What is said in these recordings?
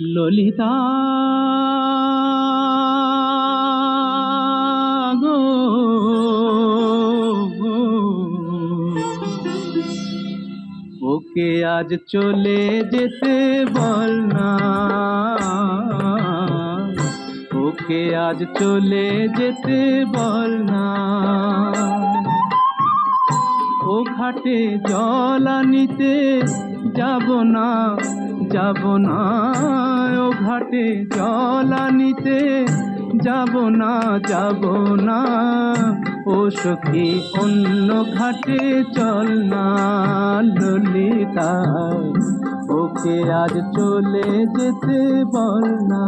ললিতা গো ওকে আজ চলে যেতে বল না। ওকে আজ চলে যেতে বল না। ও ঘাটে জল আনিতে যাব না। যাব না। ও ঘাটে জলানিতে যাব না যাব না। ও সখী, অন্য ঘাটে চল না, ললিতা। ওকে আজ চলে যেতে বল না।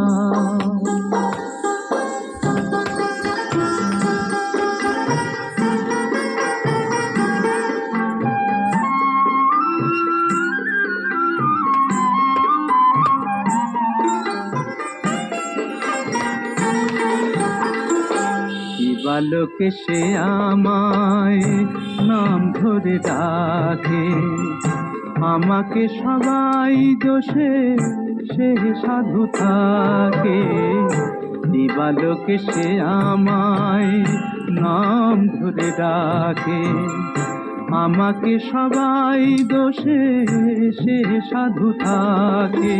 বালকে সে আমায় নাম ধরে ডাকে। আমাকে সবাই দোষে, সে সাধু থাকে দিবালোকে সে আমায় নাম ধরে ডাকে। আমাকে সবাই দোষে, সে সাধু থাকে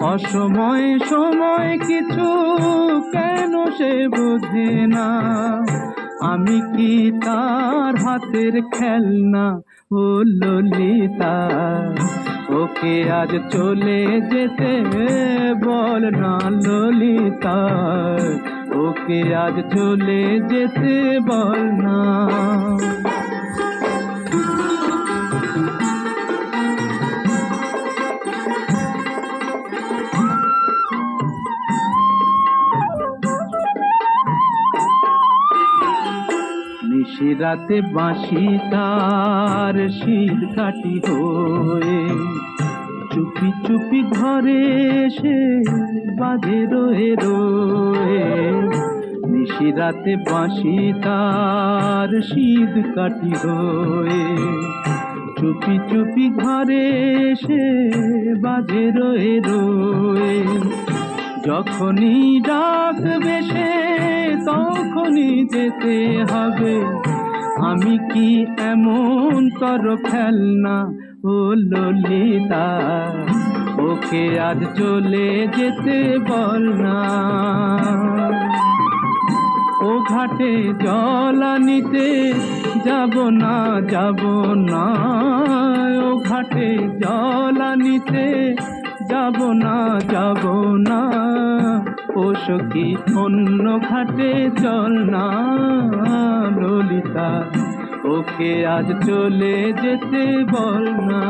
অসময় সময় কিছু কেন সে বোঝে না? আমি কি তার হাতের খেলনা? ও ললিতা, ওকে আজ চলে যেতে বল না ললিতা, ওকে আজ চলে যেতে বল না। নিশিরাতে বাঁশি তার শীত কাটি হয়ে চুপি চুপি ঘরে এসে বাজে রয়ে রয়ে। নিশিরাতে বাঁশি তার শীত কাটি হয়ে চুপি চুপি ঘরে এসে বাজে রয়ে রয়ে। যখনই ডাকবে সে তখনই যেতে হবে। আমি কি এমন কর খেলনা? ও ললিতা, ওকে আজ চলে যেতে বল না। ও ঘাটে জল আনিতে যাব না যাব না। ও ঘাটে জল আনিতে যাব না যাব না। ও অন্য ঘাটে চল না ললিতা। ওকে আজ চলে যেতে বল না।